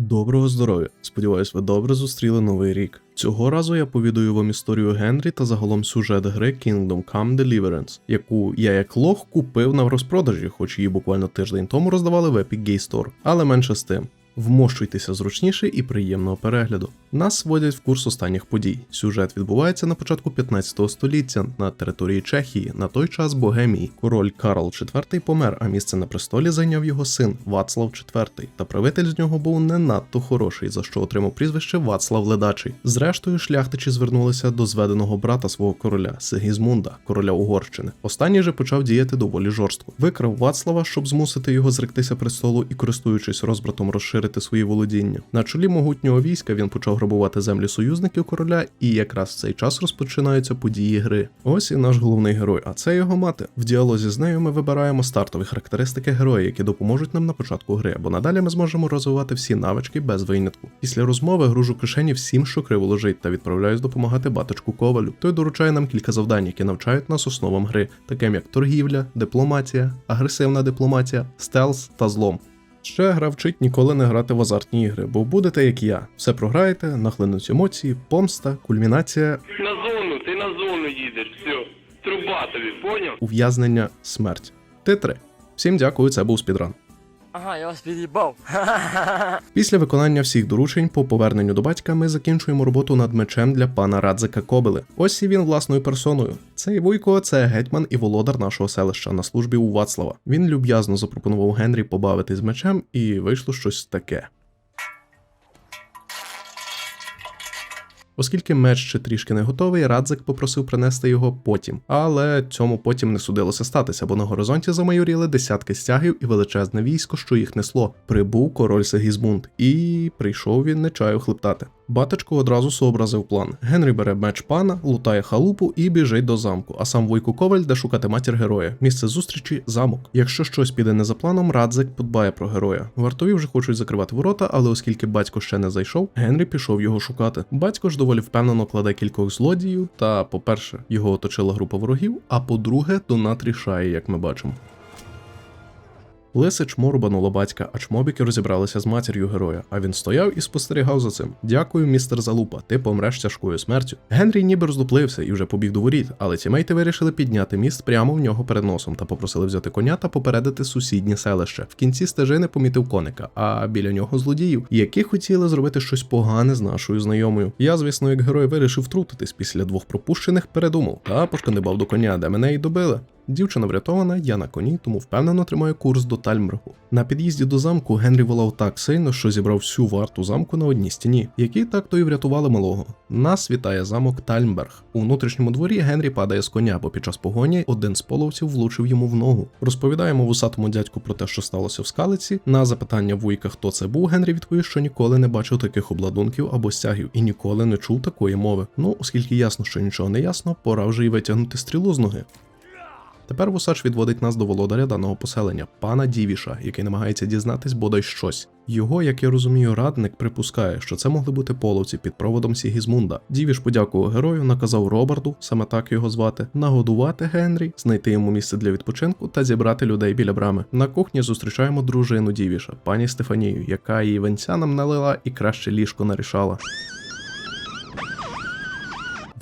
Доброго здоров'я! Сподіваюсь, ви добре зустріли новий рік. Цього разу я повідаю вам історію Генрі та загалом сюжет гри Kingdom Come Deliverance, яку я як лох купив на розпродажі, хоч її буквально тиждень тому роздавали в Epic Gay Store. Але менше з тим. Вмощуйтеся зручніше і приємного перегляду. Нас вводять в курс останніх подій. Сюжет відбувається на початку 15 століття на території Чехії, на той час Богемії. Король Карл IV помер, а місце на престолі зайняв його син Вацлав IV. Та правитель з нього був не надто хороший, за що отримав прізвище Вацлав Ледачий. Зрештою, шляхтичі звернулися до зведеного брата свого короля Сигізмунда, короля Угорщини. Останній же почав діяти доволі жорстко. Викрав Вацлава, щоб змусити його зректися престолу і, користуючись розбратом, розширити свої володіння. На чолі могутнього війська він почав грабувати землі союзників короля, і якраз в цей час розпочинаються події гри. Ось і наш головний герой, а це його мати. В діалозі з нею ми вибираємо стартові характеристики героя, які допоможуть нам на початку гри, бо надалі ми зможемо розвивати всі навички без винятку. Після розмови гружу кишені всім, що криво лежить, та відправляюсь допомагати баточку Ковалю. Той доручає нам кілька завдань, які навчають нас основам гри, таким як торгівля, дипломатія, агресивна дипломатія, стелс та злом. Ще гра вчить ніколи не грати в азартні ігри, бо будете як я. Все програєте, нахлинуть емоції, помста, кульмінація, На зону, ти на зону їдеш, все. Труба тобі, поняв? ув'язнення, смерть. Титри. Всім дякую, це був спідран. Ага, я вас під'їбав. Після виконання всіх доручень по поверненню до батька ми закінчуємо роботу над мечем для пана Радзика Кобили. Ось і він власною персоною. Цей вуйко це гетьман і володар нашого селища на службі у Вацлава. Він люб'язно запропонував Генрі побавитись мечем, і вийшло щось таке. Оскільки меч ще трішки не готовий, Радзик попросив принести його потім. Але цьому потім не судилося статися, бо на горизонті замайоріли десятки стягів і величезне військо, що їх несло. Прибув король Сегізмунд, і прийшов він не чаю хлептати. Батечко одразу сообразив план. Генрі бере меч пана, лутає халупу і біжить до замку. А сам Войко Коваль де шукати матір героя. Місце зустрічі замок. Якщо щось піде не за планом, Радзик подбає про героя. Вартові вже хочуть закривати ворота, але оскільки батько ще не зайшов, Генрі пішов його шукати. Батько ж доволі впевнено кладе кількох злодіїв. Та, по-перше, його оточила група ворогів. А по-друге, Донат рішає, як ми бачимо. Лисич морбануло батька, а чмобіки розібралися з матір'ю героя, а він стояв і спостерігав за цим. Дякую, містер Залупа, ти помреш тяжкою смертю. Генрі ніби роздуплився і вже побіг до воріт, але тімейти вирішили підняти міст прямо в нього перед носом та попросили взяти коня та попередити сусіднє селище. В кінці стежини помітив коника, а біля нього злодіїв, які хотіли зробити щось погане з нашою знайомою. Я, звісно, як герой вирішив втрутитись після двох пропущених передумав та пошкандибав до коня, де мене і добили. Дівчина врятована, я на коні, тому впевнено тримаю курс до Тальмбергу. На під'їзді до замку Генрі волав так сильно, що зібрав всю варту замку на одній стіні, які так то й врятували малого. Нас вітає замок Тальмберг. У внутрішньому дворі Генрі падає з коня, бо під час погоні один з половців влучив йому в ногу. Розповідаємо вусатому дядьку про те, що сталося в скалиці. На запитання вуйка, хто це був, Генрі відповів, що ніколи не бачив таких обладунків або стягів і ніколи не чув такої мови. Ну, оскільки ясно, що нічого не ясно, пора вже й витягнути стрілу з ноги. Тепер вусач відводить нас до володаря даного поселення, пана Дівіша, який намагається дізнатись бодай щось. Його, як я розумію, радник припускає, що це могли бути половці під проводом Сігізмунда. Дівіш подякував герою, наказав Роберту, саме так його звати, нагодувати Генрі, знайти йому місце для відпочинку та зібрати людей біля брами. На кухні зустрічаємо дружину Дівіша, пані Стефанію, яка її венця нам налила і краще ліжко нарішала.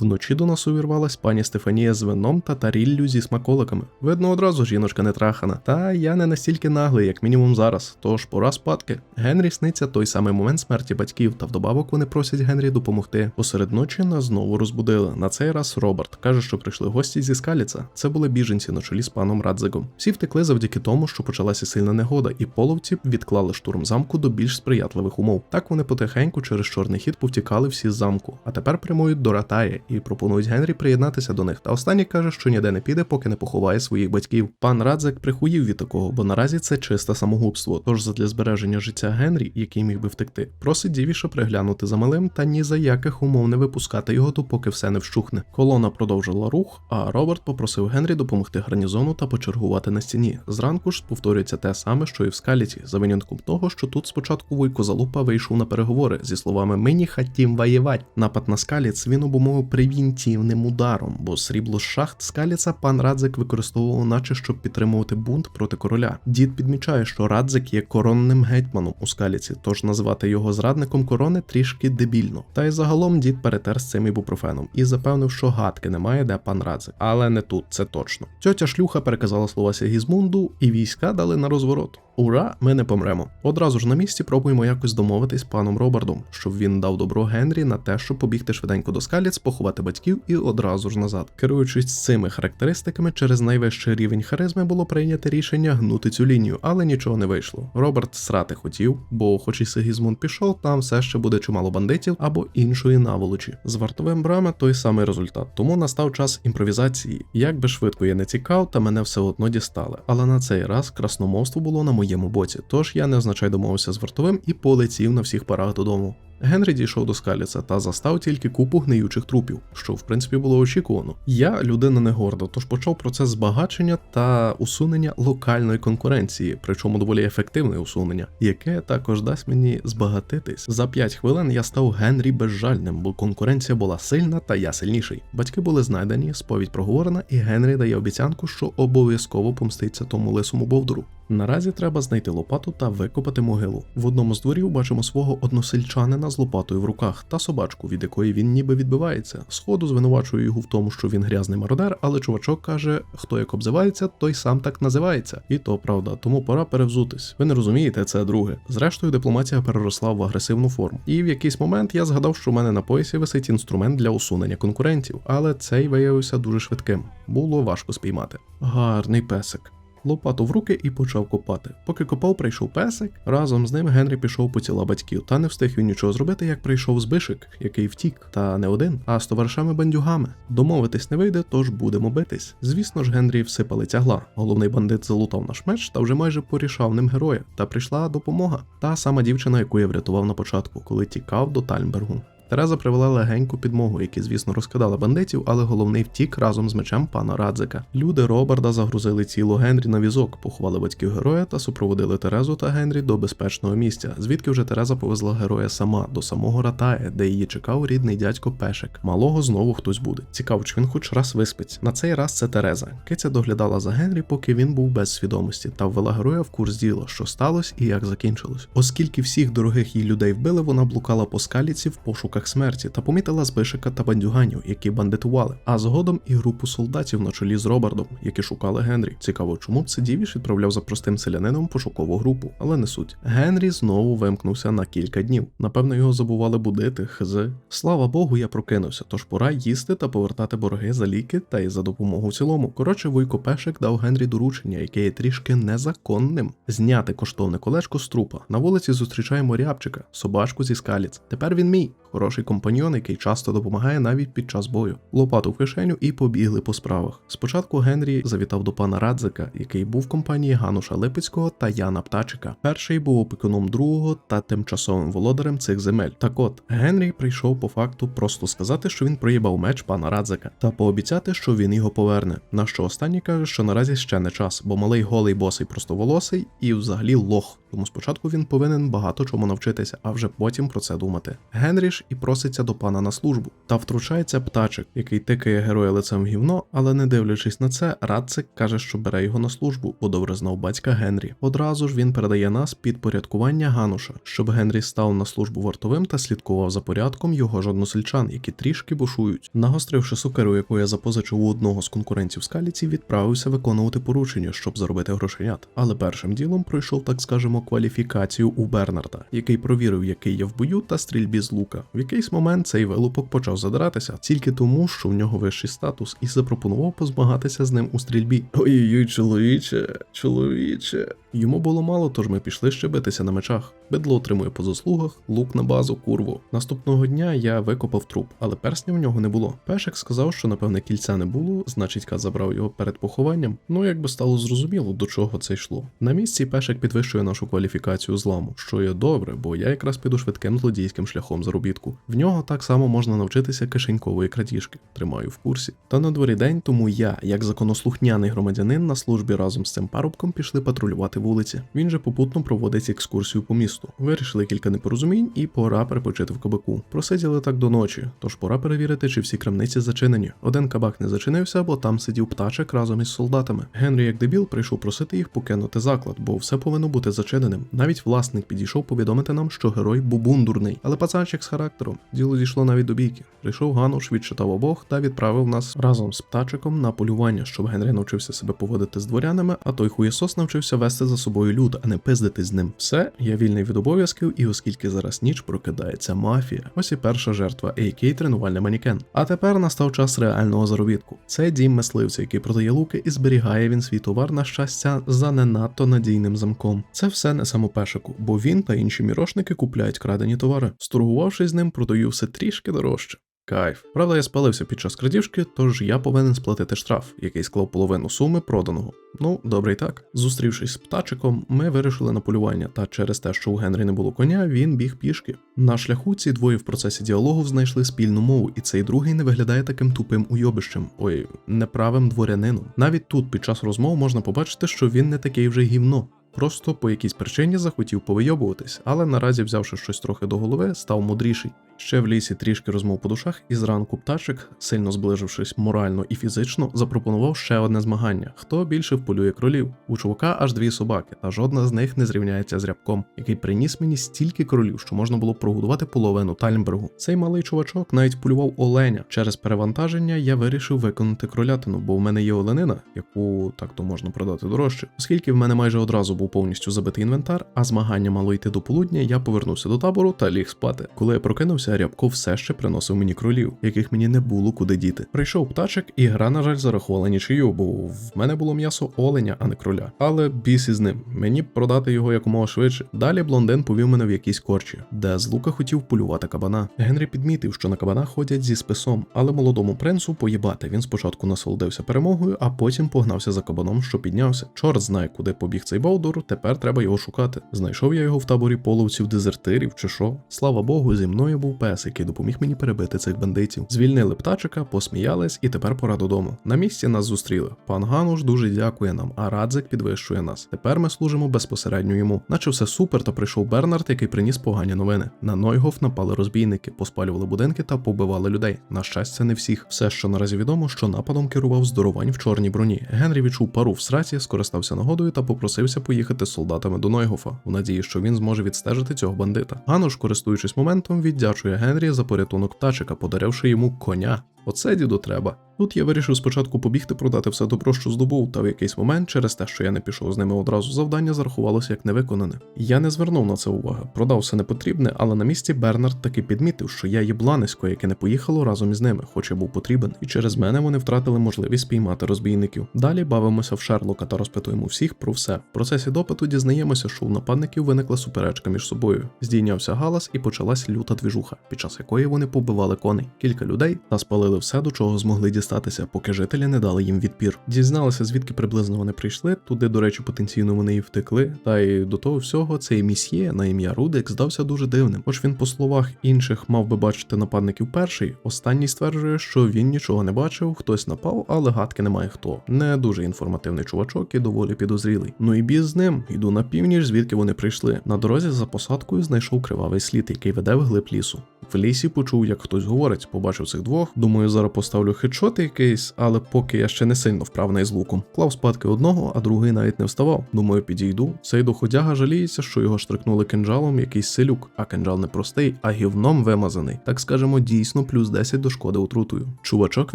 Вночі до нас увірвалась пані Стефанія з вином та таріллю зі смаколиками. Видно, одразу жіночка не трахана. Та я не настільки наглий, як мінімум зараз. Тож пора спадки. Генрі сниться той самий момент смерті батьків, та вдобавок вони просять Генрі допомогти. Посеред ночі нас знову розбудили. На цей раз Роберт каже, що прийшли гості зі Скаліца. Це були біженці на чолі з паном Радзигом. Всі втекли завдяки тому, що почалася сильна негода, і половці відклали штурм замку до більш сприятливих умов. Так вони потихеньку через чорний хід повтікали всі з замку, а тепер прямують до Ратаї і пропонують Генрі приєднатися до них. Та останній каже, що ніде не піде, поки не поховає своїх батьків. Пан Радзик прихуїв від такого, бо наразі це чисте самогубство. Тож задля збереження життя Генрі, який міг би втекти, просить дівіша приглянути за малим та ні за яких умов не випускати його, допоки все не вщухне. Колона продовжила рух, а Роберт попросив Генрі допомогти гарнізону та почергувати на стіні. Зранку ж повторюється те саме, що і в скаліті, за винятком того, що тут спочатку Вуйко Залупа вийшов на переговори зі словами Ми не воєвать. Напад на скаліц він обумовив превентивним ударом, бо срібло з шахт скаліца пан Радзик використовував, наче щоб підтримувати бунт проти короля. Дід підмічає, що Радзик є коронним гетьманом у скаліці, тож називати його зрадником корони трішки дебільно. Та й загалом дід перетер з цим ібупрофеном і запевнив, що гадки немає, де пан Радзик. Але не тут, це точно. Тьотя шлюха переказала слова Сігізмунду, і війська дали на розворот. Ура, ми не помремо. Одразу ж на місці пробуємо якось домовитись з паном Робардом, щоб він дав добро Генрі на те, щоб побігти швиденько до скаліць, поховати батьків і одразу ж назад. Керуючись цими характеристиками, через найвищий рівень харизми було прийнято рішення гнути цю лінію, але нічого не вийшло. Роберт срати хотів, бо, хоч і Сигізмунд пішов, там все ще буде чимало бандитів або іншої наволочі. З вартовим брами той самий результат. Тому настав час імпровізації. Як би швидко я не цікав, та мене все одно дістали. Але на цей раз красномовство було на моєму боці, тож я невзначай домовився з вартовим і полетів на всіх парах додому. Генрі дійшов до скаліця та застав тільки купу гниючих трупів, що в принципі було очікувано. Я людина не горда, тож почав процес збагачення та усунення локальної конкуренції, причому доволі ефективне усунення, яке також дасть мені збагатитись. За 5 хвилин я став Генрі безжальним, бо конкуренція була сильна та я сильніший. Батьки були знайдені, сповідь проговорена, і Генрі дає обіцянку, що обов'язково помститься тому лисому бовдуру. Наразі треба знайти лопату та викопати могилу. В одному з дворів бачимо свого односельчанина з лопатою в руках та собачку, від якої він ніби відбивається. Сходу звинувачую його в тому, що він грязний мародер, але чувачок каже: хто як обзивається, той сам так називається. І то правда, тому пора перевзутись. Ви не розумієте, це друге. Зрештою, дипломатія переросла в агресивну форму. І в якийсь момент я згадав, що в мене на поясі висить інструмент для усунення конкурентів, але цей виявився дуже швидким. Було важко спіймати. Гарний песик лопату в руки і почав копати. Поки копав, прийшов песик. Разом з ним Генрі пішов по тіла батьків, та не встиг він нічого зробити, як прийшов збишик, який втік, та не один, а з товаришами бандюгами. Домовитись не вийде, тож будемо битись. Звісно ж, Генрі всипали тягла. Головний бандит залутав наш меч та вже майже порішав ним героя. Та прийшла допомога. Та сама дівчина, яку я врятував на початку, коли тікав до Тальмбергу. Тереза привела легеньку підмогу, які, звісно, розкидали бандитів, але головний втік разом з мечем пана Радзика. Люди Робарда загрузили тіло Генрі на візок, поховали батьків героя та супроводили Терезу та Генрі до безпечного місця, звідки вже Тереза повезла героя сама до самого Ратає, де її чекав рідний дядько Пешек. Малого знову хтось буде. Цікаво, чи він хоч раз виспиться. На цей раз це Тереза. Киця доглядала за Генрі, поки він був без свідомості, та ввела героя в курс діла, що сталося і як закінчилось. Оскільки всіх дорогих їй людей вбили, вона блукала по скаліці в пошуках смерті та помітила збишика та бандюганів, які бандитували, а згодом і групу солдатів на чолі з Робардом, які шукали Генрі. Цікаво, чому б це відправляв за простим селянином пошукову групу, але не суть. Генрі знову вимкнувся на кілька днів. Напевно, його забували будити, хз. Слава Богу, я прокинувся, тож пора їсти та повертати борги за ліки та й за допомогу в цілому. Коротше, Вуйко Пешик дав Генрі доручення, яке є трішки незаконним. Зняти коштовне колечко з трупа. На вулиці зустрічаємо рябчика, собачку зі скаліць. Тепер він мій. Хороший компаньйон, який часто допомагає навіть під час бою. Лопату в кишеню і побігли по справах. Спочатку Генрі завітав до пана Радзика, який був в компанії Гануша Липецького та Яна Птачика. Перший був опікуном другого та тимчасовим володарем цих земель. Так от Генрі прийшов по факту просто сказати, що він проїбав меч пана Радзика, та пообіцяти, що він його поверне. На що останній каже, що наразі ще не час, бо малий голий босий простоволосий і взагалі лох. Тому спочатку він повинен багато чому навчитися, а вже потім про це думати. Генрі ж і проситься до пана на службу. Та втручається птачик, який тикає героя лицем в гівно, але не дивлячись на це, Радцик каже, що бере його на службу, бо добре знав батька Генрі. Одразу ж він передає нас під порядкування Гануша, щоб Генрі став на службу вартовим та слідкував за порядком його ж односельчан, які трішки бушують. Нагостривши сукеру, яку я запозичив у одного з конкурентів скаліці, відправився виконувати поручення, щоб заробити грошенят. Але першим ділом пройшов, так скажемо, кваліфікацію у Бернарда, який провірив, який я в бою та стрільбі з лука. Якийсь момент цей вилупок почав задиратися тільки тому, що в нього вищий статус, і запропонував позмагатися з ним у стрільбі. Ой-ой, чоловіче, чоловіче. Йому було мало, тож ми пішли ще битися на мечах. Бедло отримує по заслугах, лук на базу, курву. Наступного дня я викопав труп, але персня в нього не було. Пешик сказав, що напевне кільця не було, значить кат забрав його перед похованням. Ну якби стало зрозуміло, до чого це йшло. На місці пешик підвищує нашу кваліфікацію зламу, що є добре, бо я якраз піду швидким злодійським шляхом заробітку. В нього так само можна навчитися кишенькової крадіжки. Тримаю в курсі. Та на дворі день, тому я, як законослухняний громадянин, на службі разом з цим парубком пішли патрулювати вулиці. Він же попутно проводить екскурсію по місту. Вирішили кілька непорозумінь, і пора перепочити в кабаку. Просиділи так до ночі, тож пора перевірити, чи всі крамниці зачинені. Один кабак не зачинився, бо там сидів птачик разом із солдатами. Генрі, як дебіл, прийшов просити їх покинути заклад, бо все повинно бути зачиненим. Навіть власник підійшов повідомити нам, що герой бубундурний, але пацанчик з характером. Діло дійшло навіть до бійки. Прийшов Гануш, відчитав обох та відправив нас разом з птачиком на полювання, щоб Генрі навчився себе поводити з дворянами, а той хуєсос навчився вести за собою люд, а не пиздити з ним. Все, я вільний від обов'язків, і оскільки зараз ніч прокидається мафія, ось і перша жертва, а.к. тренувальний манікен. А тепер настав час реального заробітку. Це дім мисливця, який продає луки, і зберігає він свій товар на щастя за не надто надійним замком. Це все не самопешику, бо він та інші мірошники купляють крадені товари. Сторгувавшись з ним, продаю все трішки дорожче. Кайф. Правда, я спалився під час крадіжки, тож я повинен сплатити штраф, який склав половину суми проданого. Ну, добре й так. Зустрівшись з птачиком, ми вирішили на полювання, та через те, що у Генрі не було коня, він біг пішки. На шляху ці двоє в процесі діалогу знайшли спільну мову, і цей другий не виглядає таким тупим уйобищем, ой, неправим дворянином. Навіть тут під час розмов можна побачити, що він не такий вже гівно. Просто по якійсь причині захотів повийобуватись, але наразі, взявши щось трохи до голови, став мудріший. Ще в лісі трішки розмов по душах, і зранку птачик, сильно зближившись морально і фізично, запропонував ще одне змагання: хто більше вполює кролів. У чувака аж дві собаки, та жодна з них не зрівняється з рябком, який приніс мені стільки кролів, що можна було прогодувати половину Тальмбергу. Цей малий чувачок навіть полював оленя. Через перевантаження я вирішив виконати кролятину, бо в мене є оленина, яку так то можна продати дорожче. Оскільки в мене майже одразу був повністю забитий інвентар, а змагання мало йти до полудня, я повернувся до табору та ліг спати. Коли я прокинувся, Рябко все ще приносив мені кролів, яких мені не було куди діти. Прийшов птачик, і гра, на жаль, зарахувала нічию, бо в мене було м'ясо оленя, а не кроля. Але біс із ним. Мені б продати його якомога швидше. Далі блондин повів мене в якісь корчі, де з лука хотів полювати кабана. Генрі підмітив, що на кабана ходять зі списом, але молодому принцу поїбати. Він спочатку насолодився перемогою, а потім погнався за кабаном, що піднявся. Чорт знає, куди побіг цей Болдур, тепер треба його шукати. Знайшов я його в таборі половців дезертирів чи що. Слава Богу, зі мною був пес, який допоміг мені перебити цих бандитів. Звільнили птачика, посміялись, і тепер пора додому. На місці нас зустріли. Пан Гануш дуже дякує нам, а Радзик підвищує нас. Тепер ми служимо безпосередньо йому. Наче все супер, та прийшов Бернард, який приніс погані новини. На Нойгоф напали розбійники, поспалювали будинки та побивали людей. На щастя, не всіх. Все, що наразі відомо, що нападом керував здоровань в чорній броні. Генрі відчув пару в сраці, скористався нагодою та попросився поїхати з солдатами до Нойгофа, у надії, що він зможе відстежити цього бандита. Гануш, користуючись моментом, віддячує Генрі за порятунок птачика, подаривши йому коня. Оце діду треба. Тут я вирішив спочатку побігти продати все добро, що здобув, та в якийсь момент, через те, що я не пішов з ними одразу, завдання зарахувалося як невиконане. Я не звернув на це уваги, продав все непотрібне, але на місці Бернард таки підмітив, що я єбланисько, яке не поїхало разом із ними, хоч я був потрібен, і через мене вони втратили можливість спіймати розбійників. Далі бавимося в Шерлока та розпитуємо всіх про все. В процесі допиту дізнаємося, що у нападників виникла суперечка між собою. Здійнявся галас і почалась люта двіжуха, під час якої вони побивали коней, кілька людей та спалили все, до чого змогли дістатися, поки жителі не дали їм відпір. Дізналися, звідки приблизно вони прийшли. Туди, до речі, потенційно вони і втекли. Та й до того всього, цей місьє на ім'я Рудик здався дуже дивним. Хоч він, по словах інших, мав би бачити нападників перший. Останній стверджує, що він нічого не бачив, хтось напав, але гадки немає хто. Не дуже інформативний чувачок і доволі підозрілий. Ну і біз з ним. Йду на північ, звідки вони прийшли. На дорозі за посадкою знайшов кривавий слід, який веде в глиб лісу. В лісі почув, як хтось говорить, побачив цих двох. Думаю, зараз поставлю хедшот якийсь, але поки я ще не сильно вправний з луком. Клав спадки одного, а другий навіть не вставав. Думаю, підійду. Цей доходяга жаліється, що його штрикнули кинджалом якийсь селюк, а кинджал не простий, а гівном вимазаний. Так скажемо, дійсно плюс 10 до шкоди отрутою. Чувачок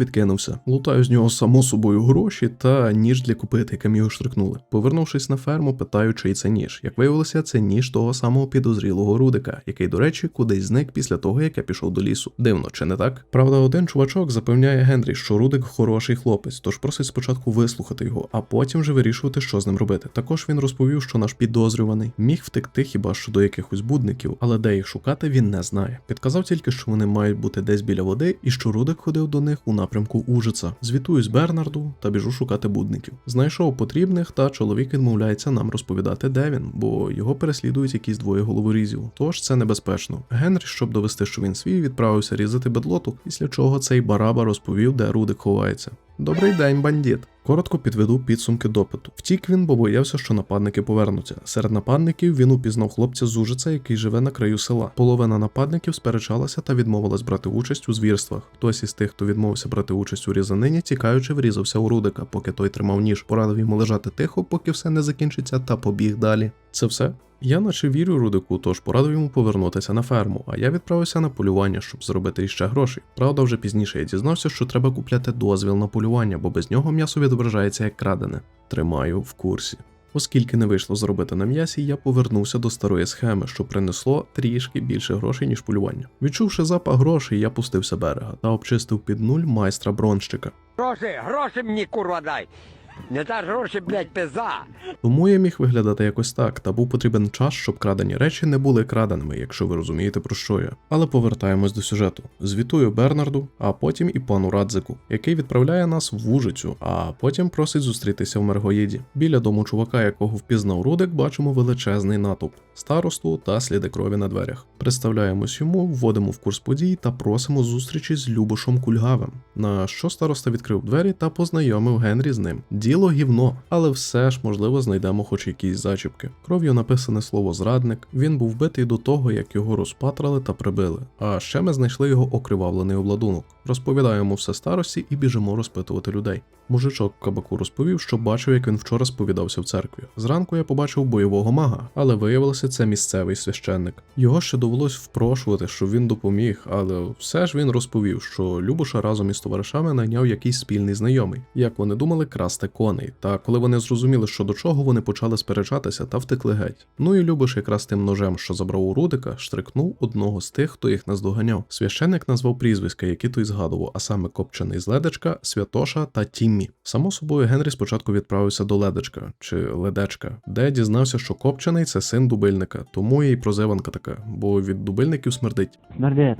відкинувся. Лутаю з нього само собою гроші та ніж для купити, яким його штрикнули. Повернувшись на ферму, питаю, чий це ніж. Як виявилося, це ніж того самого підозрілого Рудика, який, до речі, кудись зник після того, як я пішов до лісу. Дивно, чи не так? Правда, один чувачок запевняє Генрі, що Рудик хороший хлопець, тож просить спочатку вислухати його, а потім вже вирішувати, що з ним робити. Також він розповів, що наш підозрюваний міг втекти хіба що до якихось будників, але де їх шукати він не знає. Підказав тільки, що вони мають бути десь біля води, і що Рудик ходив до них у напрямку Ужица. Звітуюсь Бернарду та біжу шукати будників. Знайшов потрібних, та чоловік відмовляється нам розповідати, де він, бо його переслідують якісь двоє головорізів. Тож це небезпечно. Генрі, щоб довести, що він свій, відправився різати бедлоту, після чого цей бараба розповів, де Рудик ховається. Добрий день, бандит. Коротко підведу підсумки допиту. Втік він, бо боявся, що нападники повернуться. Серед нападників він упізнав хлопця з Ужиця, який живе на краю села. Половина нападників сперечалася та відмовилась брати участь у звірствах. Хтось із тих, хто відмовився брати участь у різанині, тікаючи, врізався у Рудика, поки той тримав ніж, порадив йому лежати тихо, поки все не закінчиться, та побіг далі. Це все. Я наче вірю Рудику, тож порадив йому повернутися на ферму, а я відправився на полювання, щоб зробити іще грошей. Правда, вже пізніше я дізнався, що треба купляти дозвіл на полювання, бо без нього м'ясо відображається як крадене. Тримаю в курсі. Оскільки не вийшло зробити на м'ясі, я повернувся до старої схеми, що принесло трішки більше грошей, ніж полювання. Відчувши запах грошей, я пустився берега та обчистив під нуль майстра бронщика. Гроші, гроші мені курва дай. Не та гроші, блядь, пиза. Тому я міг виглядати якось так, та був потрібен час, щоб крадені речі не були краденими, якщо ви розумієте про що я. Але повертаємось до сюжету. Звітую Бернарду, а потім і пану Радзику, який відправляє нас в Ужицю, а потім просить зустрітися в Мергоїді. Біля дому чувака, якого впізнав Рудик, бачимо величезний натовп, старосту та сліди крові на дверях. Представляємось йому, вводимо в курс подій та просимо зустрічі з Любошом Кульгавим. На що староста відкрив двері та познайомив Генрі з ним. Діло гівно, але все ж можливо знайдемо хоч якісь зачіпки. Кров'ю написане слово зрадник. Він був вбитий до того, як його розпатрали та прибили. А ще ми знайшли його окривавлений обладунок. Розповідаємо все старості і біжимо розпитувати людей. Мужичок кабаку розповів, що бачив, як він вчора сповідався в церкві. Зранку я побачив бойового мага, але виявилося це місцевий священник. Його ще довелось впрошувати, щоб він допоміг, але все ж він розповів, що Любоша разом із товаришами найняв якийсь спільний знайомий, як вони думали красти коней. Та коли вони зрозуміли, що до чого, вони почали сперечатися та втекли геть. Ну і Любош якраз тим ножем, що забрав у Рудика, штрикнув одного з тих, хто їх наздоганяв. Священник назвав прізвиська, які той згадував, а саме копчений з ледечка, святоша та Тіммі. Само собою, Генрі спочатку відправився до ледечка чи ледечка, де дізнався, що копчений це син дубильника, тому і прозиванка така, бо від дубильників смердить. Смердить,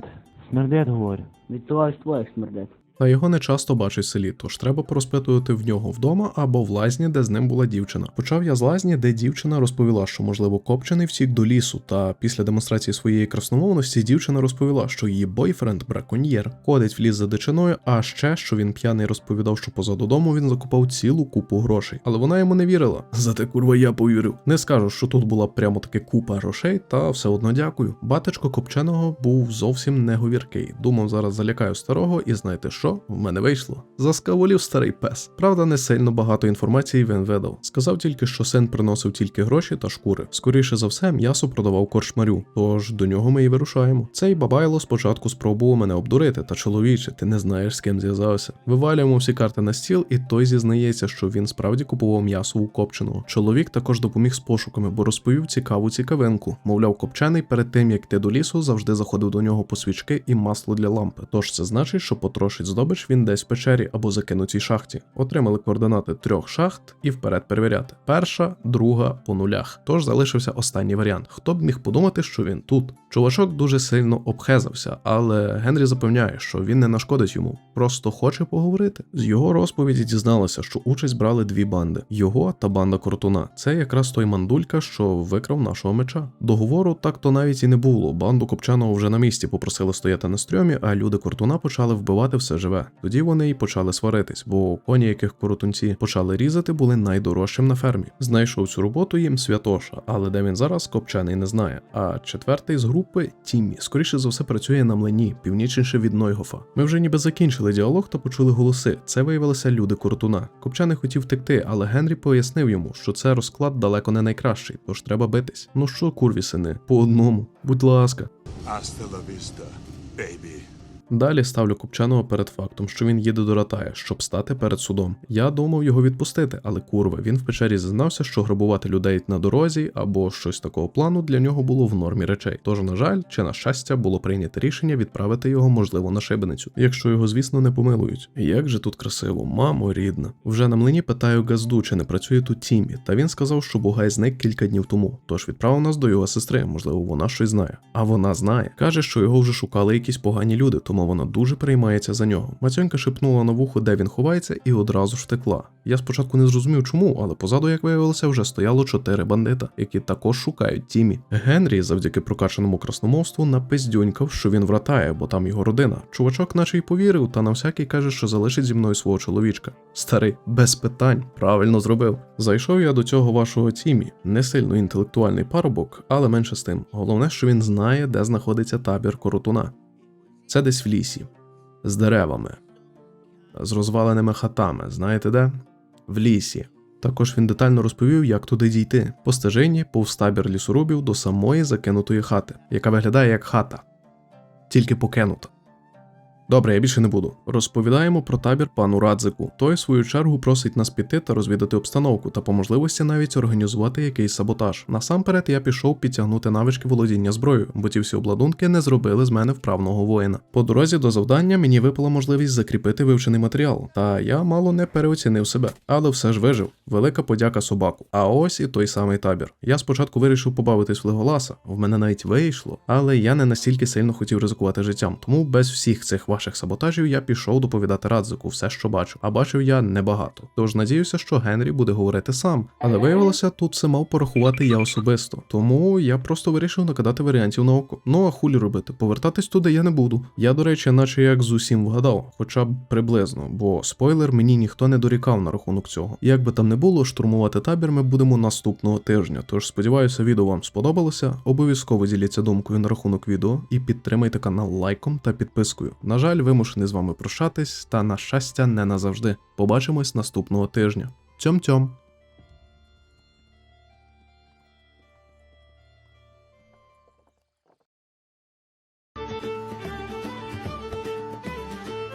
смердить, говорю. Від твоїх твоїх смердять. Та його не часто бачать в селі, тож треба порозпитувати в нього вдома або в лазні, де з ним була дівчина. Почав я з лазні, де дівчина розповіла, що можливо копчений втік до лісу. Та після демонстрації своєї красномовності дівчина розповіла, що її бойфренд браконьєр ходить в ліс за дичиною, а ще що він п'яний розповідав, що позаду дому він закупав цілу купу грошей. Але вона йому не вірила. Зате курва я повірив. Не скажу, що тут була прямо таки купа грошей, та все одно дякую. Батечко копченого був зовсім не говіркий. Думав, зараз залякаю старого, і знаєте? В мене вийшло. Заскаволів старий пес. Правда, не сильно багато інформації він видав. Сказав тільки, що син приносив тільки гроші та шкури. Скоріше за все, м'ясо продавав корчмарю. Тож до нього ми і вирушаємо. Цей бабайло спочатку спробував мене обдурити, та чоловіче, ти не знаєш з ким зв'язався. Вивалюємо всі карти на стіл, і той зізнається, що він справді купував м'ясо у копченого. Чоловік також допоміг з пошуками, бо розповів цікаву цікавинку. Мовляв, копчений перед тим як йти до лісу, завжди заходив до нього по свічки і масло для лампи. Тож це значить, що потрошить здобич він десь в печері або закинутій шахті. Отримали координати трьох шахт і вперед перевіряти. Перша, друга по нулях. Тож залишився останній варіант. Хто б міг подумати, що він тут? Чувачок дуже сильно обхезався, але Генрі запевняє, що він не нашкодить йому, просто хоче поговорити. З його розповіді дізналися, що участь брали дві банди: його та банда Кортуна. Це якраз той мандулька, що викрав нашого меча. Договору так то навіть і не було. Банду Копчаного вже на місці попросили стояти на стрьомі, а люди Кортуна почали вбивати все живе. Тоді вони й почали сваритись, бо коні, яких коротунці почали різати, були найдорожчим на фермі. Знайшов цю роботу їм святоша, але де він зараз копчений не знає. А четвертий з групи Тіммі, скоріше за все, працює на млині, північніше від Нойгофа. Ми вже ніби закінчили діалог та почули голоси. Це виявилися люди Кортуна. Копчаний хотів втекти, але Генрі пояснив йому, що це розклад далеко не найкращий, тож треба битись. Ну що, курві сини, по одному, будь ласка. Vista, baby. Далі ставлю Копчаного перед фактом, що він їде до Ратая, щоб стати перед судом. Я думав його відпустити, але курва, він в печері зізнався, що грабувати людей на дорозі або щось такого плану для нього було в нормі речей. Тож, на жаль, чи на щастя, було прийнято рішення відправити його, можливо, на шибеницю, якщо його, звісно, не помилують. Як же тут красиво, мамо рідна. Вже на млині питаю Газду, чи не працює тут Тімі, та він сказав, що Бугай зник кілька днів тому. Тож відправив нас до його сестри, можливо, вона щось знає. А вона знає. Каже, що його вже шукали якісь погані люди, тому вона дуже переймається за нього. Мацьонька шепнула на вухо, де він ховається, і одразу ж втекла. Я спочатку не зрозумів, чому, але позаду, як виявилося, вже стояло чотири бандита, які також шукають Тімі. Генрі, завдяки прокачаному красномовству, напиздюнькав, що він вратає, бо там його родина. Чувачок, наче й повірив, та на всякий каже, що залишить зі мною свого чоловічка. Старий, без питань, правильно зробив. Зайшов я до цього вашого Тімі. Не сильно інтелектуальний парубок, але менше з тим. Головне, що він знає, де знаходиться табір коротуна. Це десь в лісі, з деревами, з розваленими хатами. Знаєте де? В лісі. Також він детально розповів, як туди дійти. По стежині, повз табір лісорубів до самої закинутої хати, яка виглядає як хата, тільки покинута. Добре, я більше не буду. Розповідаємо про табір пану Радзику. Той, в свою чергу, просить нас піти та розвідати обстановку, та по можливості навіть організувати якийсь саботаж. Насамперед я пішов підтягнути навички володіння зброєю, бо ті всі обладунки не зробили з мене вправного воїна. По дорозі до завдання мені випала можливість закріпити вивчений матеріал, та я мало не переоцінив себе, але все ж вижив. Велика подяка собаку. А ось і той самий табір. Я спочатку вирішив побавитись в Леголаса, в мене навіть вийшло, але я не настільки сильно хотів ризикувати життям, тому без всіх цих ваших саботажів я пішов доповідати Радзику все, що бачив. А бачив я небагато. Тож надіюся, що Генрі буде говорити сам. Але виявилося, тут все мав порахувати я особисто. Тому я просто вирішив накидати варіантів на око. Ну а хулі робити, повертатись туди я не буду. Я, до речі, наче як з усім вгадав, хоча б приблизно, бо спойлер мені ніхто не дорікав на рахунок цього. Як би там не було, штурмувати табір ми будемо наступного тижня. Тож сподіваюся, відео вам сподобалося. Обов'язково діліться думкою на рахунок відео і підтримайте канал лайком та підпискою. На жаль, вимушений з вами прощатись, та на щастя, не назавжди. Побачимось наступного тижня. Цьом-цьом!